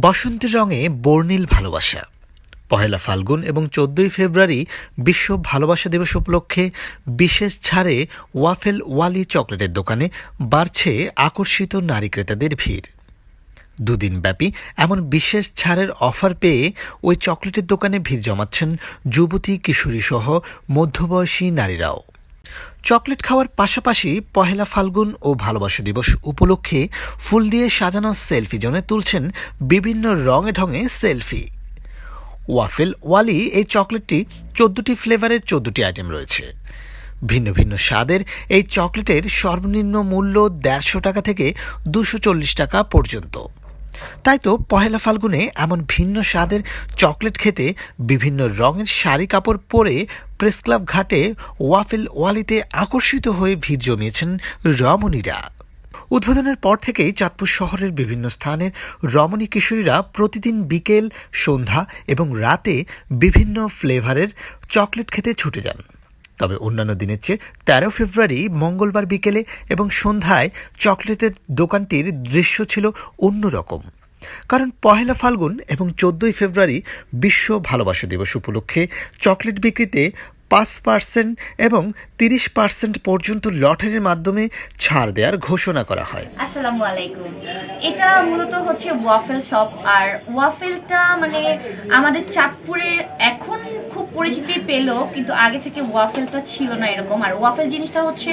বসন্তের রঙে বর্ণিল ভালোবাসা। পহেলা ফাল্গুন এবং চোদ্দই ফেব্রুয়ারি বিশ্ব ভালোবাসা দিবস উপলক্ষে বিশেষ ছাড়ে ওয়াফেল ওয়ালি চকলেটের দোকানে বাড়ছে আকর্ষিত নারী ক্রেতাদের ভিড়। দুদিন ব্যাপী এমন বিশেষ ছাড়ের অফার পেয়ে ওই চকলেটের দোকানে ভিড় জমাচ্ছেন যুবতী কিশোরী সহ মধ্যবয়সী নারীরাও। চকলেট খাওয়ার পাশাপাশি পহেলা ফাল্গুন ও ভালোবাসা দিবস উপলক্ষে ফুল দিয়ে সাজানো সেলফি জনে তুলছেন বিভিন্ন রঙে ঢঙে সেলফি। ওয়াফেল ওয়ালি এই চকলেটটি চোদ্দোটি ফ্লেভারের চোদ্দোটি আইটেম রয়েছে। ভিন্ন ভিন্ন স্বাদের এই চকলেটের সর্বনিম্ন মূল্য দেড়শো টাকা থেকে দুশো টাকা পর্যন্ত। তাই তো পহেলা ফাল্গুনে এমন ভিন্ন স্বাদের চকলেট খেতে বিভিন্ন রঙের শাড়ি কাপড় পরে প্রেস ক্লাব ঘাটে ওয়াফেল ওয়ালিতে আকর্ষিত হয়ে ভিড় জমিয়েছেন রমণীরা। উদ্বোধনের পর থেকেই চাঁদপুর শহরের বিভিন্ন স্থানের রমণী কিশোরীরা প্রতিদিন বিকেল, সন্ধ্যা এবং রাতে বিভিন্ন ফ্লেভারের চকলেট খেতে ছুটে যান। তবে অন্যান্য দিনের চেয়ে তেরো ফেব্রুয়ারি মঙ্গলবার বিকেলে এবং সন্ধ্যায় চকলেটের দোকানটির দৃশ্য ছিল অন্যরকম কারণ পহেলা ফাল্গুন এবং চোদ্দই ফেব্রুয়ারি বিশ্ব ভালোবাসা দিবস উপলক্ষে চকলেট বিক্রিতে পাঁচ পার্সেন্ট এবং তিরিশ পার্সেন্ট পর্যন্ত লটারির মাধ্যমে ছাড় দেওয়ার ঘোষণা করা হয়। আসসালামু আলাইকুম। এটা মূলত হচ্ছে ওয়াফেল শপ আর ওয়াফেলটা মানে আমাদের চাঁদপুরে এখন খুব পরিচিতি পেল, কিন্তু আগে থেকে ওয়াফেলটা ছিল না এরকম। আর ওয়াফেল জিনিসটা হচ্ছে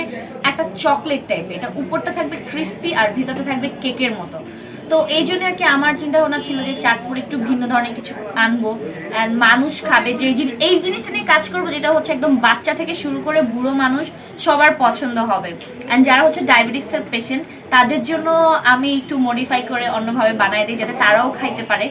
একটা চকলেট টাইপের এটা উপরটা থাকবে ক্রিস্পি আর ভিতরটা থাকবে কেকের মতো। তো এই জন্য আর কি আমার চিন্তা ভাবনা ছিল যে চাঁদপুর একটু ভিন্ন ধরনের কিছু আনব অ্যান্ড মানুষ খাবে। যে জিনিস এই জিনিসটা নিয়ে কাজ করব যেটা হচ্ছে একদম বাচ্চা থেকে শুরু করে বুড়ো মানুষ সবার পছন্দ হবে। অ্যান্ড যারা হচ্ছে ডায়াবেটিক্সের পেশেন্ট তাদের জন্য আমি একটু মডিফাই করে অন্যভাবে বানাই দিই যাতে তারাও খাইতে পারে।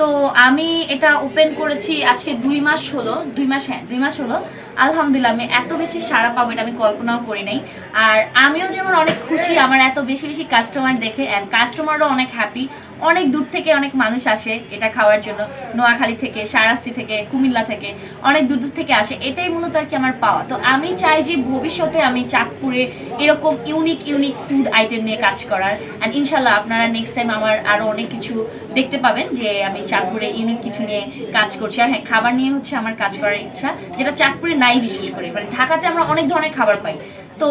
তো আমি এটা ওপেন করেছি আজকে দুই মাস হলো, দুই মাস হ্যাঁ দুই মাস হলো। আলহামদুলিল্লাহ, আমি এত বেশি সারা পাবো এটা আমি কল্পনাও করি নাই। আর আমিও যেমন অনেক খুশি, আমার এত বেশি বেশি কাস্টমার দেখে অ্যান্ড কাস্টমারও অনেক হ্যাপি অনেক দূর থেকে অনেক মানুষ আসে এটা খাওয়ার জন্য। নোয়াখালী থেকে, সারাস্তি থেকে, কুমিল্লা থেকে, অনেক দূর দূর থেকে আসে। এটাই মূলত আর কি আমার পাওয়া। তো আমি চাই যে ভবিষ্যতে আমি চাঁদপুরে এরকম ইউনিক ইউনিক ফুড আইটেম নিয়ে কাজ করার। অ্যান্ড ইনশাল্লাহ আপনারা নেক্সট টাইম আমার আরও অনেক কিছু দেখতে পাবেন যে আমি চাঁদপুরে ইউনিক কিছু নিয়ে কাজ করছি। আর হ্যাঁ খাবার নিয়ে হচ্ছে আমার কাজ করার ইচ্ছা, যেটা চাঁদপুরে নাই বিশেষ করে। মানে ঢাকাতে আমরা অনেক ধরনের খাবার পাই। তো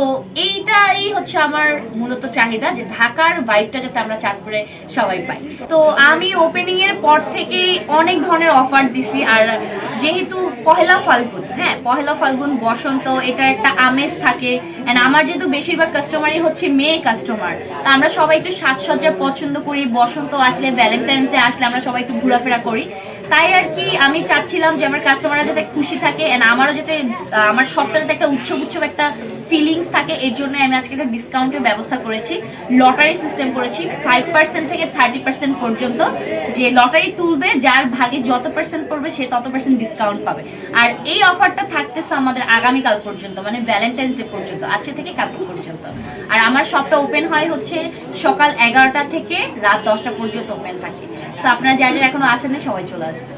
এইটাই হচ্ছে আমার মূলত চাহিদা যে ঢাকার ভাইবটা যাতে আমরা চাঁদপুরে সবাই পাই। তো আমি ওপেনিং এর পর থেকেই অনেক ধরনের অফার দিছি আর যেহেতু পহেলা ফাল্গুন হ্যাঁ পহেলা ফাল্গুন, বসন্ত এটার একটা আমেজ থাকে। এন্ড আমার যেহেতু বেশিরভাগ কাস্টমারই হচ্ছে মেয়ে কাস্টমার তা আমরা সবাই একটু সাজসজ্জা পছন্দ করি। বসন্ত আসলে ভ্যালেন্টাইন্স ডে আসলে আমরা সবাই একটু ঘোরাফেরা করি। তাই আর কি আমি চাচ্ছিলাম যে আমার কাস্টমাররা যাতে খুশি থাকে এন্ড আমারও যাতে আমার সবটা যাতে একটা উৎসব উৎসব একটা ফিলিংস থাকে, এর জন্য আমি আজকে একটা ডিসকাউন্টের ব্যবস্থা করেছি। লটারি সিস্টেম করেছি ফাইভ পার্সেন্ট থেকে থার্টি পার্সেন্ট পর্যন্ত। যে লটারি তুলবে, যার ভাগে যত পার্সেন্ট পড়বে, সে তত পার্সেন্ট ডিসকাউন্ট পাবে। আর এই অফারটা থাকতেছে আমাদের আগামীকাল পর্যন্ত মানে ভ্যালেন্টাইন্স ডে পর্যন্ত, আজকে থেকে কালকে পর্যন্ত। আর আমার শপটা ওপেন হয় হচ্ছে সকাল এগারোটা থেকে রাত দশটা পর্যন্ত ওপেন থাকে। আপনারা যারা এখন আসেনি সবাই চলে আসবে।